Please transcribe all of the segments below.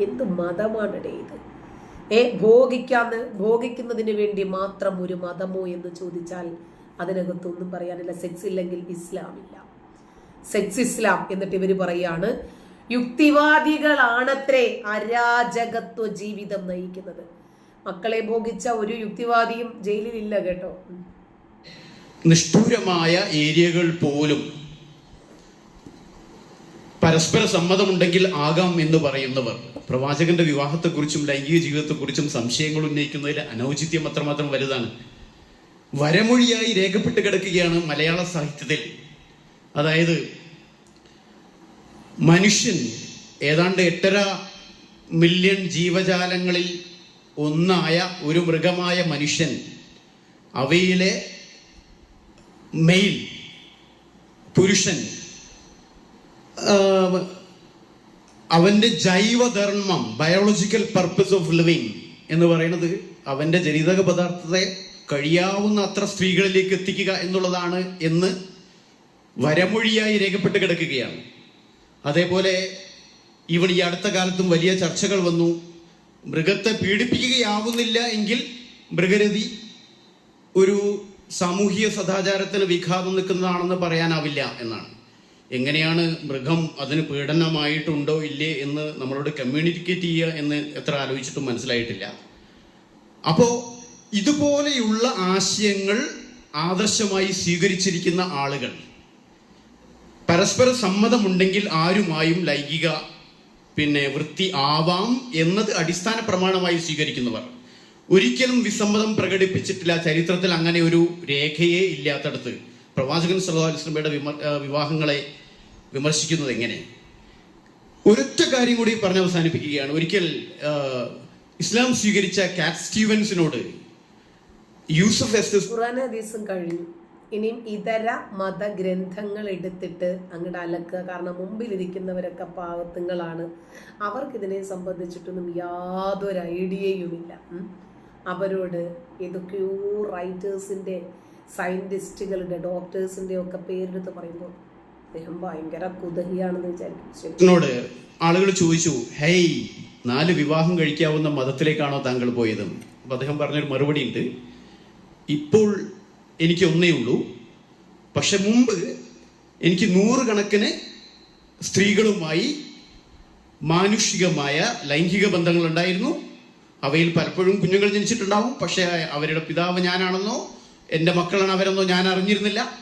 എന്ത് മതമാണടേ ഇത്? ഏ ഭോഗിക്കാന്ന് ഭോഗിക്കുന്നതിന് വേണ്ടി മാത്രം ഒരു മതമോ എന്ന് ചോദിച്ചാൽ അതിനകത്തൊന്നും പറയാനില്ല. സെക്സ് ഇല്ലെങ്കിൽ ഇസ്ലാമില്ല സെക്സ് ഇസ്ലാം എന്നിട്ട് ഇവർ പറയാണ് യുക്തിവാദികളാണത്രേ അരാജകത്വ ജീവിതം നയിക്കുന്നത്. മക്കളെ ഭോഗിച്ച ഒരു യുക്തിവാദിയും ജയിലിലില്ല കേട്ടോ. നിഷ്ഠൂരമായ ഏരിയകൾ പോലും പരസ്പര സമ്മതമുണ്ടെങ്കിൽ ആകാം എന്ന് പറയുന്നവർ. പ്രവാചകന്റെ വിവാഹത്തെക്കുറിച്ചും ലൈംഗിക ജീവിതത്തെക്കുറിച്ചും സംശയങ്ങൾ ഉന്നയിക്കുന്നതിൽ അനൗചിത്യം അത്രമാത്രം വലുതാണ്. വരമൊഴിയായി രേഖപ്പെട്ട് കിടക്കുകയാണ് മലയാള സാഹിത്യത്തിൽ. അതായത് മനുഷ്യൻ ഏതാണ്ട് എട്ടര മില്യൺ ജീവജാലങ്ങളിൽ ഒന്നായ ഒരു മൃഗമായ മനുഷ്യൻ അവയിലെ മെയിൽ പുരുഷൻ ആ, അവന്റെ ജൈവധർമ്മം ബയോളജിക്കൽ പർപ്പസ് ഓഫ് ലിവിങ് എന്ന് പറയുന്നത് അവന്റെ ജനിതക പദാർത്ഥത്തെ കഴിയാവുന്ന അത്ര സ്ത്രീകളിലേക്ക് എത്തിക്കുക എന്നുള്ളതാണ് എന്ന് വരമൊഴിയായി രേഖപ്പെട്ട് കിടക്കുകയാണ്. അതേപോലെ ഇവിടെ ഈ അടുത്ത കാലത്തും വലിയ ചർച്ചകൾ വന്നു. മൃഗത്തെ പീഡിപ്പിക്കുകയാവുന്നില്ല എങ്കിൽ മൃഗരതി ഒരു സാമൂഹിക സദാചാരത്തിന് വിഘാതം നിൽക്കുന്നതാണെന്ന് പറയാനാവില്ല എന്നാണ്. എങ്ങനെയാണ് മൃഗം അതിന് പീഡനമായിട്ടുണ്ടോ ഇല്ലേ എന്ന് നമ്മളോട് കമ്മ്യൂണിക്കേറ്റ് ചെയ്യുക എന്ന് എത്ര ആലോചിച്ചിട്ടും മനസ്സിലായിട്ടില്ല. അപ്പോ ഇതുപോലെയുള്ള ആശയങ്ങൾ ആദർശമായി സ്വീകരിച്ചിരിക്കുന്ന ആളുകൾ പരസ്പര സമ്മതമുണ്ടെങ്കിൽ ആരുമായും ലൈംഗിക പിന്നെ വൃത്തി ആവാം എന്നത് അടിസ്ഥാന പ്രമാണമായി സ്വീകരിക്കുന്നവർ. ഒരിക്കലും വിസമ്മതം പ്രകടിപ്പിച്ചിട്ടില്ല ചരിത്രത്തിൽ അങ്ങനെ ഒരു രേഖയെ ഇല്ലാത്തടത്ത്. പ്രവാചകൻ സലഹുലിസ്ലമയുടെ വിമ വിവാഹങ്ങളെ വിമർശിക്കുന്നത് എങ്ങനെ? ഒരൊറ്റ കാര്യം കൂടി പറഞ്ഞ് അവസാനിപ്പിക്കുകയാണ്. ഒരിക്കൽ ഇസ്ലാം സ്വീകരിച്ച കാറ്റ് സ്റ്റീവൻസിനോട് യൂസഫ് ഹദീസും കഴിഞ്ഞു. ഇനിയും ഇതര മതഗ്രന്ഥങ്ങൾ എടുത്തിട്ട് അങ്ങോട്ട് അലക്കുക. കാരണം മുമ്പിലിരിക്കുന്നവരൊക്കെ പാവത്തുങ്ങളാണ്. അവർക്കിതിനെ സംബന്ധിച്ചിട്ടൊന്നും യാതൊരു ഐഡിയയുമില്ല. അവരോട് ഏതൊക്കെയോ റൈറ്റേഴ്സിന്റെ സയന്റിസ്റ്റുകളുടെ ഡോക്ടേഴ്സിന്റെ ഒക്കെ പേരെടുത്ത് പറയുമ്പോൾ അദ്ദേഹം ഭയങ്കര കുതഹിയാണെന്ന് വിചാരിക്കും. ആളുകൾ ചോദിച്ചു ഹേയ് നാല് വിവാഹം കഴിക്കാവുന്ന മതത്തിലേക്കാണോ താങ്കൾ പോയത്? അപ്പൊ അദ്ദേഹം പറഞ്ഞൊരു മറുപടി ഉണ്ട് ഇപ്പോൾ എനിക്ക് ഒന്നേ ഉള്ളൂ. പക്ഷെ മുമ്പ് എനിക്ക് നൂറുകണക്കിന് സ്ത്രീകളുമായി മാനുഷികമായ ലൈംഗിക ബന്ധങ്ങൾ ഉണ്ടായിരുന്നു അവയിൽ പലപ്പോഴും കുഞ്ഞുങ്ങൾ ജനിച്ചിട്ടുണ്ടാവും. പക്ഷേ അവരുടെ പിതാവ് ഞാനാണെന്നോ എന്റെ മക്കളാണ് അവരെന്നോ ഞാൻ അറിഞ്ഞിരുന്നില്ല.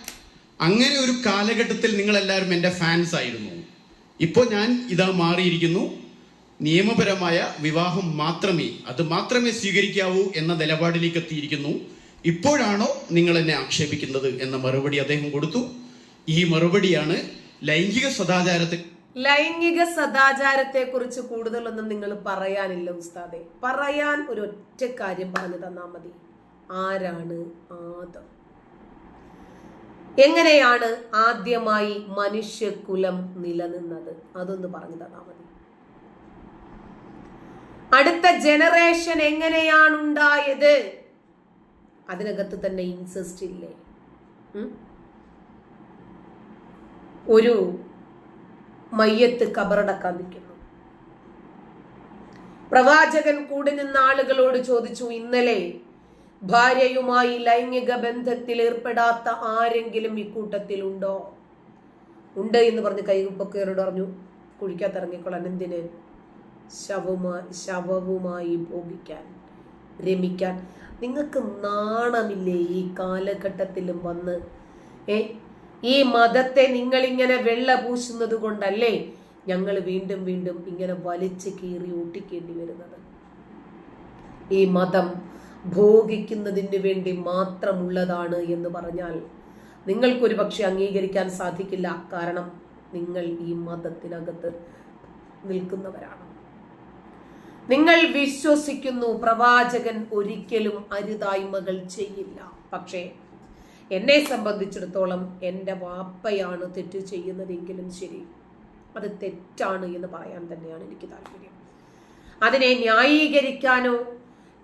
അങ്ങനെ ഒരു കാലഘട്ടത്തിൽ നിങ്ങൾ എല്ലാവരും എന്റെ ഫാൻസ് ആയിരുന്നു. ഇപ്പോൾ ഞാൻ ഇതാ മാറിയിരിക്കുന്നു. നിയമപരമായ വിവാഹം മാത്രമേ അത് മാത്രമേ സ്വീകരിക്കാവൂ എന്ന നിലപാടിലേക്ക് എത്തിയിരിക്കുന്നു. ഇപ്പോഴാണോ നിങ്ങൾ എന്നെ ആക്ഷേപിക്കുന്നത് എന്ന മറുപടി അദ്ദേഹം കൊടുത്തു. ഈ മറുപടിയാണ് ലൈംഗിക സദാചാരത്തെ ലൈംഗിക സദാചാരത്തെ കുറിച്ച് കൂടുതലൊന്നും നിങ്ങൾ പറയാനില്ല ഉസ്താദെ. പറയാൻ ഒരു ഒറ്റ കാര്യം പറഞ്ഞു തന്നാൽ മതി. ആരാണ് ആദം? എങ്ങനെയാണ് ആദ്യമായി മനുഷ്യകുലം നിലനിന്നത്? അതൊന്ന് പറഞ്ഞു തന്നാ മതി. അടുത്ത ജനറേഷൻ എങ്ങനെയാണ് ഉണ്ടായത്? അതിനകത്ത് തന്നെ ഇൻസെസ്റ്റ് ഇല്ലേ? ഒരു മയ്യത്ത് കബറടക്കാൻ നിൽക്കുന്നു. പ്രവാചകൻ കൂടി നിന്ന ആളുകളോട് ചോദിച്ചു ഇന്നലെ ഭാര്യയുമായി ലൈംഗിക ബന്ധത്തിൽ ഏർപ്പെടാത്ത ആരെങ്കിലും ഇക്കൂട്ടത്തിൽ ഉണ്ടോ? ഉണ്ട് എന്ന് പറഞ്ഞ് കൈകുപ്പൊക്കെയോട് പറഞ്ഞു കുഴിക്കാത്തിറങ്ങിക്കൊള്ളാൻ എന്തിന് ശവമായി ശവവുമായി ഭോഗിക്കാൻ രമിക്കാൻ. നിങ്ങൾക്ക് നാണമില്ലേ ഈ കാലഘട്ടത്തിലും വന്ന്? ഏ ഈ മതത്തെ നിങ്ങളിങ്ങനെ വെള്ള പൂശുന്നത് കൊണ്ടല്ലേ ഞങ്ങൾ വീണ്ടും വീണ്ടും ഇങ്ങനെ വലിച്ചു കീറി ഓട്ടിക്കേണ്ടി വരുന്നത്? ഈ മതം ഭോഗിക്കുന്നതിന് വേണ്ടി മാത്രമുള്ളതാണ് എന്ന് പറഞ്ഞാൽ നിങ്ങൾക്കൊരു പക്ഷെ അംഗീകരിക്കാൻ സാധിക്കില്ല. കാരണം നിങ്ങൾ ഈ മതത്തിനകത്ത് നിൽക്കുന്നവരാണ്. നിങ്ങൾ വിശ്വസിക്കുന്നു പ്രവാചകൻ ഒരിക്കലും അരുതായ്മകൾ ചെയ്യില്ല. പക്ഷേ എന്നെ സംബന്ധിച്ചിടത്തോളം എന്റെ വാപ്പയാണ് തെറ്റ് ചെയ്യുന്നതെങ്കിലും ശരി അത് തെറ്റാണ് എന്ന് പറയാൻ തന്നെയാണ് എനിക്ക് താല്പര്യം. അതിനെ ന്യായീകരിക്കാനോ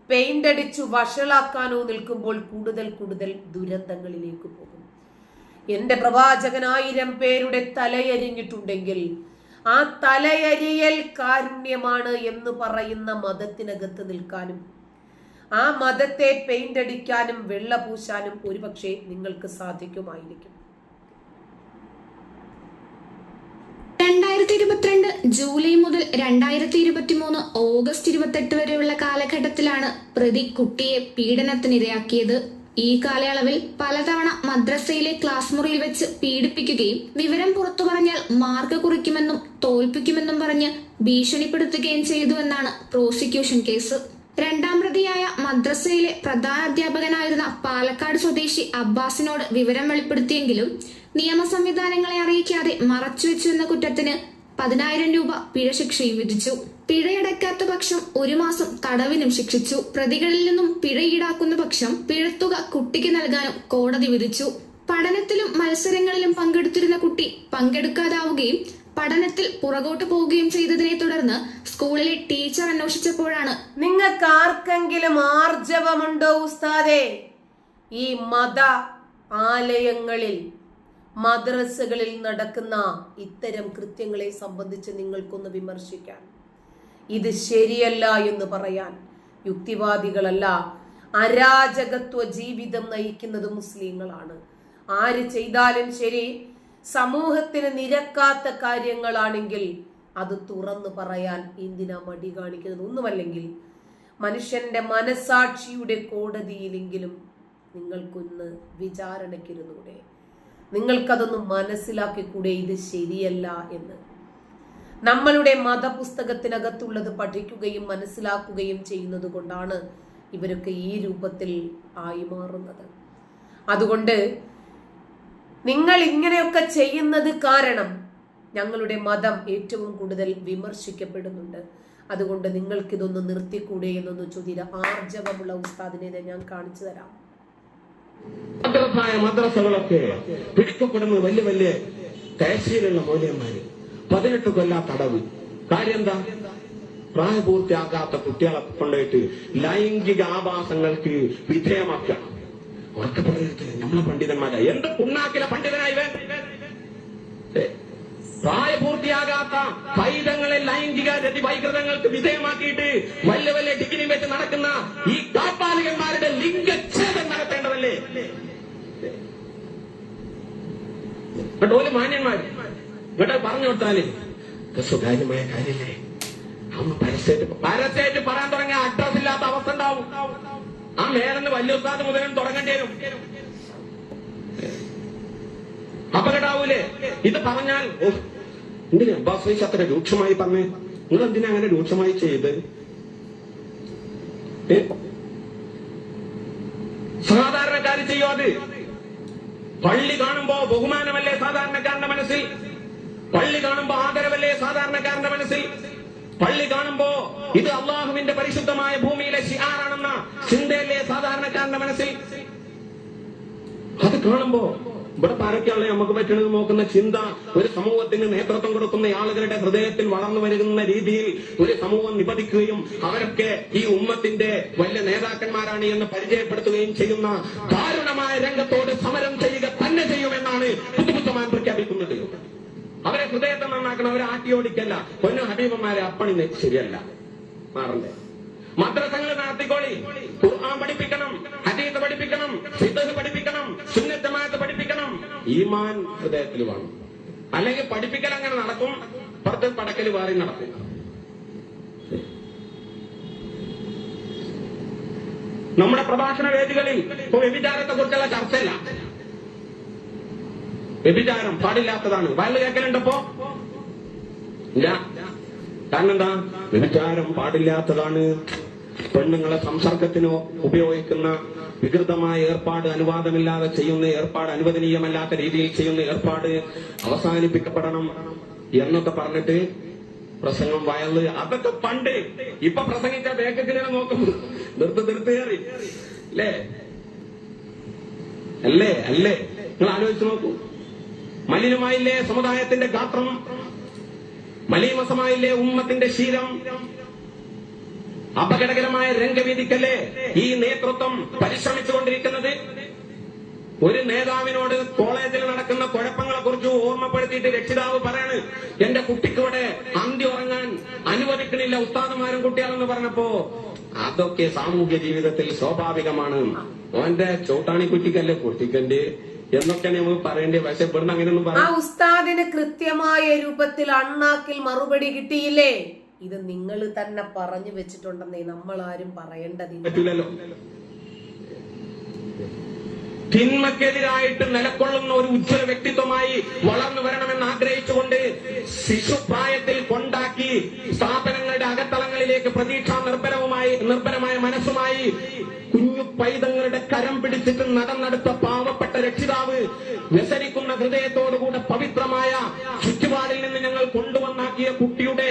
പെയിന്റ് അടിച്ചു വഷളാക്കാനോ നിൽക്കുമ്പോൾ കൂടുതൽ കൂടുതൽ ദുരന്തങ്ങളിലേക്ക് പോകും. എന്റെ പ്രവാചകൻ ആയിരം പേരുടെ തലയരിഞ്ഞിട്ടുണ്ടെങ്കിൽ ആ തലയരിയൽ കാരുണ്യമാണ് എന്ന് പറയുന്ന മതത്തിനകത്ത് നിൽക്കാനും ആ മതത്തെ പെയിന്റ് അടിക്കാനും വെള്ള പൂശാനും ഒരുപക്ഷെ നിങ്ങൾക്ക് സാധിക്കുമായിരിക്കും രണ്ടായിരത്തി ഇരുപത്തിരണ്ട് ജൂലൈ മുതൽ രണ്ടായിരത്തി ഇരുപത്തി മൂന്ന് ഓഗസ്റ്റ് ഇരുപത്തെട്ട് വരെയുള്ള കാലഘട്ടത്തിലാണ് പ്രതി കുട്ടിയെ പീഡനത്തിനിരയാക്കിയത്. ഈ കാലയളവിൽ പലതവണ മദ്രസയിലെ ക്ലാസ് മുറിയിൽ വെച്ച് പീഡിപ്പിക്കുകയും വിവരം പുറത്തു പറഞ്ഞാൽ മാർഗ കുറിക്കുമെന്നും തോൽപ്പിക്കുമെന്നും പറഞ്ഞ് ഭീഷണിപ്പെടുത്തുകയും ചെയ്തുവെന്നാണ് പ്രോസിക്യൂഷൻ കേസ്. രണ്ടാം പ്രതിയായ മദ്രസയിലെ പ്രധാന അധ്യാപകനായിരുന്ന പാലക്കാട് സ്വദേശി അബ്ബാസിനോട് വിവരം വെളിപ്പെടുത്തിയെങ്കിലും നിയമ സംവിധാനങ്ങളെ അറിയിക്കാതെ മറച്ചുവെച്ചു എന്ന കുറ്റത്തിന് പതിനായിരം രൂപ പിഴ ശിക്ഷയും വിധിച്ചു. പിഴയടയ്ക്കാത്ത പക്ഷം ഒരു മാസം തടവിനും ശിക്ഷിച്ചു. പ്രതികളിൽ നിന്നും പിഴ ഈടാക്കുന്ന പക്ഷം പിഴത്തുക കുട്ടിക്ക് നൽകാനും കോടതി വിധിച്ചു. പഠനത്തിലും മത്സരങ്ങളിലും പങ്കെടുത്തിരുന്ന കുട്ടി പങ്കെടുക്കാതാവുകയും പഠനത്തിൽ പുറകോട്ട് പോവുകയും ചെയ്തതിനെ തുടർന്ന് സ്കൂളിലെ ടീച്ചർ അന്വേഷിച്ചപ്പോഴാണ് നിങ്ങൾക്ക് ആർക്കെങ്കിലും ആർജവമുണ്ടോ ഉസ്താദേ? ഈ മത ആലയങ്ങളിൽ മദ്രസകളിൽ നടക്കുന്ന ഇത്തരം കൃത്യങ്ങളെ സംബന്ധിച്ച് നിങ്ങൾക്കൊന്ന് വിമർശിക്കാൻ. ഇത് ശരിയല്ല എന്ന് പറയാൻ യുക്തിവാദികളല്ല അരാജകത്വ ജീവിതം നയിക്കുന്നത് മുസ്ലിങ്ങളാണ്. ആര് ചെയ്താലും ശരി സമൂഹത്തിന് നിരക്കാത്ത കാര്യങ്ങളാണെങ്കിൽ അത് തുറന്നു പറയാൻ എന്തിനാ മടി കാണിക്കുന്നത്? ഒന്നുമല്ലെങ്കിൽ മനുഷ്യന്റെ മനസാക്ഷിയുടെ കോടതിയിലെങ്കിലും നിങ്ങൾക്കൊന്ന് വിചാരണയ്ക്കിരുന്നൂടെ. നിങ്ങൾക്കതൊന്ന് മനസ്സിലാക്കിക്കൂടെ? ഇത് ശരിയല്ല എന്ന്. നമ്മളുടെ മതപുസ്തകത്തിനകത്തുള്ളത് പഠിക്കുകയും മനസ്സിലാക്കുകയും ചെയ്യുന്നത് കൊണ്ടാണ് ഇവരൊക്കെ ഈ രൂപത്തിൽ ആയി മാറുന്നത്. അതുകൊണ്ട് നിങ്ങൾ ഇങ്ങനെയൊക്കെ ചെയ്യുന്നത് കാരണം ഞങ്ങളുടെ മതം ഏറ്റവും കൂടുതൽ വിമർശിക്കപ്പെടുന്നുണ്ട്. അതുകൊണ്ട് നിങ്ങൾക്കിതൊന്ന് നിർത്തിക്കൂടെ എന്നൊന്ന് ചോദ്യ ആർജവമുള്ള ഉസ്താദിനെ ഞാൻ കാണിച്ചു തരാം. മദ്രസായ മദ്രസകളൊക്കെ പിടിക്കപ്പെടുന്ന വലിയ വലിയ തഹസീലുള്ള മൂല്യന്മാര്. പതിനെട്ട് കൊല്ലാത്ത അടവ് കാര്യം എന്താ പ്രായപൂർത്തിയാക്കാത്ത കുട്ടികളെ കൊണ്ടുപോയിട്ട് ലൈംഗിക ആഭാസങ്ങൾക്ക് വിധേയമാക്കണം ഉറക്കെ പറയരുത്. നമ്മളെ പണ്ഡിതന്മാരായി എന്ത് പുണ്ണാക്കിലെ പണ്ഡിതനായി പ്രായപൂർത്തിയാകാത്ത പൈതങ്ങളെ ലൈംഗിക രതി വൈകൃതങ്ങൾക്ക് വിധേയമാക്കിയിട്ട് വലിയ വലിയ ഡിഗ്രി വെച്ച് നടക്കുന്ന ഈ കാപ്പാലികന്മാരുടെ ലിംഗച്ഛേദം നടത്തേണ്ടതല്ലേ എന്നിട്ട് ഓൽ മാന്യന്മാര്. കേട്ടോ പറഞ്ഞു കൊടുത്താൽ സ്വകാര്യമായ കാര്യല്ലേ അന്ന് പരസ്യമായിട്ട് പരസ്യമായിട്ട് പറയാൻ തുടങ്ങിയ അഡ്രസ് ഇല്ലാത്ത അവസ്ഥ ഉണ്ടാവും. ആ മേലെന്ന് വലിയ ഉസ്താദ് മുതലും തുടങ്ങേണ്ടി വരും. അപകടാവൂലേ? ഇത് പറഞ്ഞാൽ എന്തിനാ അബ്ബാസ് അത്ര രൂക്ഷമായി പറഞ്ഞേ? നിങ്ങൾ എന്തിനാ അങ്ങനെ രൂക്ഷമായി ചെയ്ത്? സാധാരണക്കാർ ചെയ്യോ അത്? പള്ളി കാണുമ്പോ ബഹുമാനമല്ലേ സാധാരണക്കാരന്റെ മനസ്സിൽ? പള്ളി കാണുമ്പോ ആദരവല്ലേ സാധാരണക്കാരന്റെ മനസ്സിൽ? പള്ളി കാണുമ്പോ ഇത് അള്ളാഹുവിന്റെ പരിശുദ്ധമായ ഭൂമിയിലെ ഷിയാറാണെന്ന ചിന്തയല്ലേ സാധാരണക്കാരന്റെ മനസ്സിൽ? അത് കാണുമ്പോ ഇവിടെ പാരക്കാളെ നമുക്ക് പറ്റുന്നത് നോക്കുന്ന ചിന്ത ഒരു സമൂഹത്തിന് നേതൃത്വം കൊടുക്കുന്ന ആളുകളുടെ ഹൃദയത്തിൽ വളർന്നു വരുന്ന രീതിയിൽ ഒരു സമൂഹം നിപതിക്കുകയും അവരൊക്കെ ഈ ഉമ്മത്തിന്റെ വലിയ നേതാക്കന്മാരാണ് എന്ന് പരിചയപ്പെടുത്തുകയും ചെയ്യുന്ന ദാരുണമായ രംഗത്തോട് സമരം ചെയ്യുക തന്നെ ചെയ്യുമെന്നാണ് ബുദ്ധിമുട്ടമാൻ പ്രഖ്യാപിക്കുന്നത്. അവരെ ഹൃദയത്തെ നന്നാക്കണം അവരെ ആട്ടിയോടിക്കല്ല. പൊന്നു ഹബീബന്മാരെ അപ്പണി ശരിയല്ല. മാറണ്ടേ? മദ്രസങ്ങൾ നടത്തിക്കോളി. ഖുർആൻ പഠിപ്പിക്കണം ഹദീസ് പഠിപ്പിക്കണം ഫിഖ് പഠിപ്പിക്കണം സുന്നത്തമാത്ത് പഠിപ്പിക്കണം. ഈമാൻ ഹൃദയത്തിൽ വേണം. അല്ലെങ്കിൽ പഠിപ്പിക്കൽ അങ്ങനെ നടക്കും പുറത്ത് പടക്കൽ വേറെ നടക്കും. നമ്മുടെ പ്രഭാഷണ വേദികളിൽ ഇപ്പൊ വ്യഭിചാരത്തെ കുറിച്ചുള്ള ചർച്ചയില്ല. വ്യഭിചാരം പാടില്ലാത്തതാണ്. വയൽ കേൾക്കലുണ്ടപ്പോ കാരണം എന്താ? വ്യഭിചാരം പാടില്ലാത്തതാണ്. പെണ്ണുങ്ങളെ സംസർഗത്തിന് ഉപയോഗിക്കുന്ന വികൃതമായ ഏർപ്പാട് അനുവാദമില്ലാതെ ചെയ്യുന്ന ഏർപ്പാട് അനുവദനീയമല്ലാത്ത രീതിയിൽ ചെയ്യുന്ന ഏർപ്പാട് അവസാനിപ്പിക്കപ്പെടണം എന്നൊക്കെ പറഞ്ഞിട്ട് പ്രസംഗം വയൽ അതൊക്കെ പണ്ട് ഇപ്പൊ പ്രസംഗിച്ച വേഗത്തിനെ നോക്കും. നിർത്ത് നിർത്ത് അല്ലേ? അല്ലേ? അല്ലേ? നിങ്ങൾ ആലോചിച്ച് നോക്കൂ. മലിനമായില്ലേ സമുദായത്തിന്റെ ഗാത്രം? മലീമസമായില്ലേ ഉമ്മത്തിന്റെ ശീലം? അപകടകരമായ രംഗവേദിക്കല്ലേ ഈ നേതൃത്വം പരിശ്രമിച്ചുകൊണ്ടിരിക്കുന്നത്? ഒരു നേതാവിനോട് കോളേജിൽ നടക്കുന്ന കുഴപ്പങ്ങളെ കുറിച്ച് ഓർമ്മപ്പെടുത്തിയിട്ട് രക്ഷിതാവ് പറയാണ് എന്റെ കുട്ടിക്കൂടെ അന്തി ഉറങ്ങാൻ അനുവദിക്കണില്ല ഉസ്താദുമാരും കുട്ടികളെന്ന് പറഞ്ഞപ്പോ അതൊക്കെ സാമൂഹ്യ ജീവിതത്തിൽ സ്വാഭാവികമാണ്. ഓന്റെ ചോട്ടാണി കുട്ടിക്കല്ലേ കുട്ടിക്കന്റെ എന്നൊക്കെ നമ്മൾ പറയേണ്ടി പക്ഷെ ഇവിടുന്ന് അങ്ങനെയൊന്നും ആ പറയാൻ ഉസ്താദിന് കൃത്യമായ രൂപത്തിൽ അണ്ണാക്കിൽ മറുപടി കിട്ടിയില്ലേ? ഇത് നിങ്ങൾ തന്നെ പറഞ്ഞു വെച്ചിട്ടുണ്ടെന്നേ നമ്മൾ ആരും പറയേണ്ടതില്ല തിന്മക്കെതിരായിട്ട് നിലകൊള്ളുന്ന ഒരു ഉജ്ജ്വല വ്യക്തിത്വമായി വളർന്നു വരണമെന്ന് ആഗ്രഹിച്ചുകൊണ്ട് ശിശുപ്രായത്തിൽ കൊണ്ടാക്കി സ്ഥാപനങ്ങളുടെ അകത്തളങ്ങളിലേക്ക് പ്രതീക്ഷാ നിർഭരവുമായി നിർഭരമായ മനസ്സുമായി കുഞ്ഞു പൈതങ്ങളുടെ കരം പിടിച്ചിട്ട് നടന്നെടുത്ത പാവപ്പെട്ട രക്ഷിതാവ് വ്യസനിക്കുന്ന ഹൃദയത്തോടുകൂടെ പവിത്രമായ ചുറ്റുപാടിൽ നിന്ന് ഞങ്ങൾ കൊണ്ടുവന്നാക്കിയ കുട്ടിയുടെ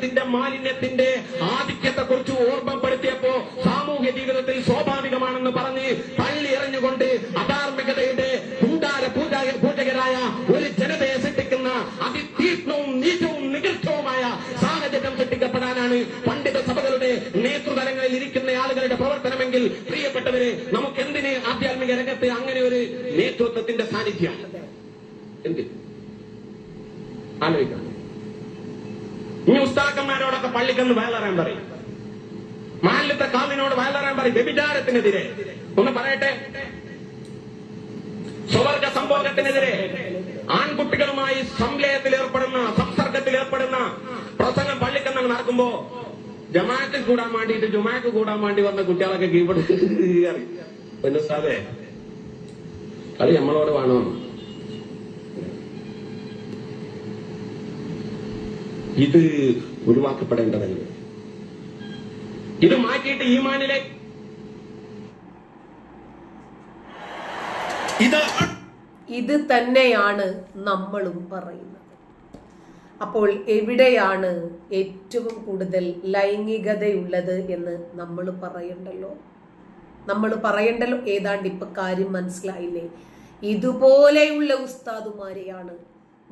ജീവിതത്തിന്റെ മാലിന്യത്തിന്റെ ആധിക്യത്തെ കുറിച്ച് ഓർമ്മപ്പെടുത്തിയപ്പോ സാമൂഹ്യ ജീവിതത്തിൽ സ്വാഭാവികമാണെന്ന് പറഞ്ഞ് പള്ളി എറിഞ്ഞുകൊണ്ട് അധാർമികതയുടെ കൂടാര പൂജ പൂജകരായ ഒരു ജനതയെ സൃഷ്ടിക്കുന്ന അതിതീക്ഷ്ണവും നീചവും നികൃഷ്ടവുമായ സാഹചര്യം സൃഷ്ടിക്കപ്പെടാനാണ് പണ്ഡിത സഭകളുടെ നേതൃതലങ്ങളിൽ ഇരിക്കുന്ന ആളുകളുടെ പ്രവർത്തനമെങ്കിൽ പ്രിയപ്പെട്ടവര് നമുക്ക് എന്തിന് ആധ്യാത്മിക രംഗത്ത് അങ്ങനെ ഒരു നേതൃത്വത്തിന്റെ സാന്നിധ്യം? പള്ളിക്കെന്ന് വയലറാൻ പറയും. മാലിത്തെ കാവിനോട് വയലറാൻ പറയും വ്യഭിചാരത്തിനെതിരെ. ഒന്ന് പറയട്ടെ. സ്വവർഗ സംഭോഗത്തിനെതിരെ ആൺകുട്ടികളുമായി സംലയത്തിൽ ഏർപ്പെടുന്ന സംസർഗത്തിൽ ഏർപ്പെടുന്ന പ്രസംഗം പള്ളിക്കെന്ന് നടക്കുമ്പോ ജമാഅത്തിൽ കൂടാൻ വേണ്ടിയിട്ട് ജുമാക്ക് കൂടാൻ വേണ്ടി വന്ന കുട്ടികളൊക്കെ കീഴ്പ്പെട്ട് പിന്നെ സാറേ അത് നമ്മളോട് വേണോ ഇത് ഒഴിവാക്കപ്പെടേണ്ടതല്ലേ. ഇത് മാറ്റിയിട്ട് ഈമാനിലെ ഇത് ഇത് തന്നെയാണ് നമ്മളും പറയുന്നത്. അപ്പോൾ എവിടെയാണ് ഏറ്റവും കൂടുതൽ ലൈംഗികതയുള്ളത് എന്ന് നമ്മൾ പറയണ്ടല്ലോ? നമ്മൾ പറയണ്ടല്ലോ ഏതാണ്ട് ഇപ്പൊ കാര്യം മനസ്സിലായില്ലേ? ഇതുപോലെയുള്ള ഉസ്താദുമാരെയാണ്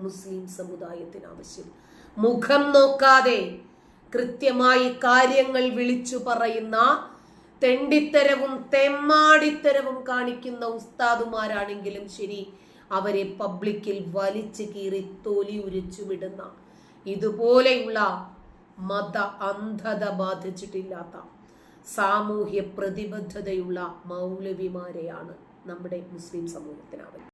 മുസ്ലിം സമുദായത്തിന് ആവശ്യം. മുഖം നോക്കാതെ കൃത്യമായി കാര്യങ്ങൾ വിളിച്ചു പറയുന്ന തെണ്ടിത്തരവും തെമ്മാടിത്തരവും കാണിക്കുന്ന ഉസ്താദുമാരാണെങ്കിലും ശരി അവരെ പബ്ലിക്കിൽ വലിച്ചു കീറി തൊലി ഉരിച്ചു വിടുന്ന ഇതുപോലെയുള്ള മത അന്ധത ബാധിച്ചിട്ടില്ലാത്ത സാമൂഹ്യ പ്രതിബദ്ധതയുള്ള മൗലവിമാരെയാണ് നമ്മുടെ മുസ്ലിം സമൂഹത്തിന് ആവശ്യം